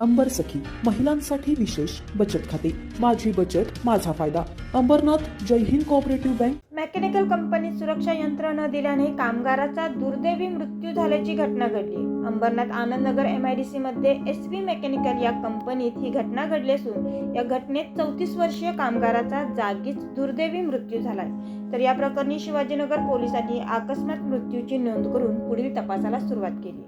अंबर सखी महिलांसाठी विशेष बचत खाते. माझी बचत माझा फायदा. Ambernath Jai Hind cooperative bank. Mechanical कंपनीत सुरक्षा यंत्र न दिल्याने कामगाराचा दुर्दैवी मृत्यू झाल्याची घटना घडली. Ambernath Anandnagar M I D C मध्ये एस व्ही मेकॅनिकल या कंपनीत ही घटना घडली असून या घटनेत चौतीस वर्षीय कामगाराचा जागीच दुर्दैवी मृत्यू झालाय. तर या प्रकरणी शिवाजीनगर पोलिसांनी अकस्मात मृत्यूची नोंद करून पुढील तपासाला सुरुवात केली.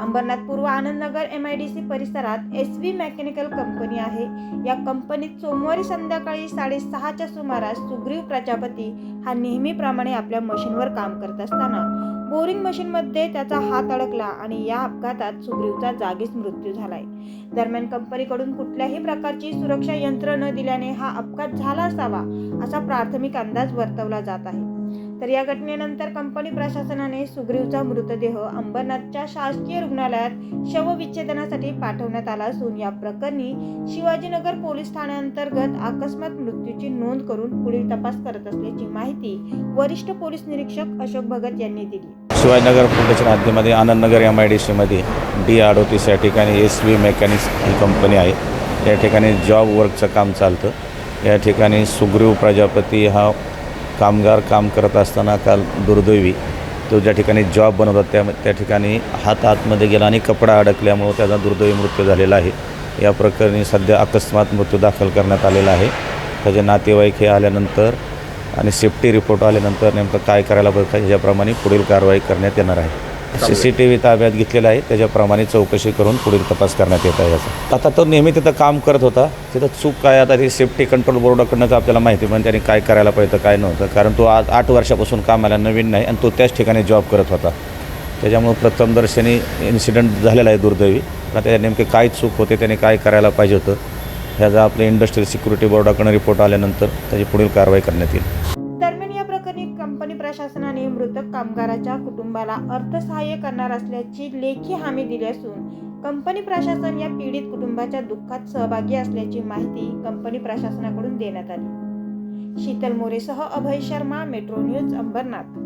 अंबरनाथ पूर्व Anandnagar M I D C परिसरात एस व्ही मेकॅनिकल कंपनी आहे. या कंपनीत सोमवारी संध्याकाळी साडेसहाच्या सुमारास सुग्रीव प्रजापती हा नेहमीप्रमाणे आपल्या मशीनवर काम करत असताना बोरिंग मशीनमध्ये त्याचा हात अडकला आणि या अपघातात सुग्रीवचा जागीच मृत्यू झालाय. दरम्यान कंपनीकडून कुठल्याही प्रकारची सुरक्षा यंत्र न दिल्याने हा अपघात झाला असावा असा प्राथमिक अंदाज वर्तवला जात आहे. तर या घटनेनंतर कंपनी प्रशासनाने सुग्रीवचा मृतदेह अंबरनाथच्या शासकीय रुग्णालयात शवविच्छेदनासाठी पाठवण्यात आला असून या प्रकरणी शिवाजीनगर पोलीस ठाण्याअंतर्गत अकस्मात मृत्यूची नोंद करून पुढील तपास करत असल्याची माहिती वरिष्ठ पोलीस निरीक्षक अशोक भगत यांनी दिली. शिवाजीनगर पोलीसच्या हद्दीमध्ये आनंदनगर एम आय डी सीमध्ये डी अडोतीस या ठिकाणी एस व्ही मेकॅनिक्स ही कंपनी आहे. या ठिकाणी जॉब वर्कचं काम चालतं. या ठिकाणी सुग्रीव प्रजापती हा कामगार काम करत असताना काल दुर्दैवी तो ज्या ठिकाणी जॉब बनवतात त्या त्या ठिकाणी हात आतमध्ये गेला आणि कपडा अडकल्यामुळं त्याचा दुर्दैवी मृत्यू झालेला आहे. या प्रकरणी सध्या अकस्मात मृत्यू दाखल करण्यात आलेला आहे. त्याचे नातेवाईक हे आल्यानंतर आणि सेफ्टी रिपोर्ट आल्यानंतर नेमकं काय करायला पाहिजे ह्याच्याप्रमाणे पुढील कारवाई करण्यात येणार आहे. सी सी टी व्ही ताब्यात घेतलेला आहे. त्याच्याप्रमाणे चौकशी करून पुढील तपास करण्यात येत आहे याचा. आता तो नेहमी तिथं काम करत होता. तिथं चूक काय? आता ती सेफ्टी कंट्रोल बोर्डाकडनंच आपल्याला माहिती पण त्यांनी काय करायला पाहिजे काय नव्हतं. कारण तो आज आठ वर्षापासून कामाला नवीन नाही आणि तो त्याच ठिकाणी जॉब करत होता. त्याच्यामुळं प्रथमदर्शनी इन्सिडेंट झालेला आहे दुर्दैवी. आता त्याच्या नेमके काय चूक होते त्याने काय करायला पाहिजे होतं ह्याचा आपल्या इंडस्ट्रियल सिक्युरिटी बोर्डाकडून रिपोर्ट आल्यानंतर त्याची पुढील कारवाई करण्यात येईल. मृतक कामगाराच्या कुटुंबाला अर्थसहाय्य करणार असल्याची लेखी हमी दिली असून कंपनी प्रशासन या पीडित कुटुंबाच्या दुःखात सहभागी असल्याची माहिती कंपनी प्रशासनाकडून देण्यात आली. शीतल मोरेसह अभय शर्मा मेट्रो न्यूज अंबरनाथ.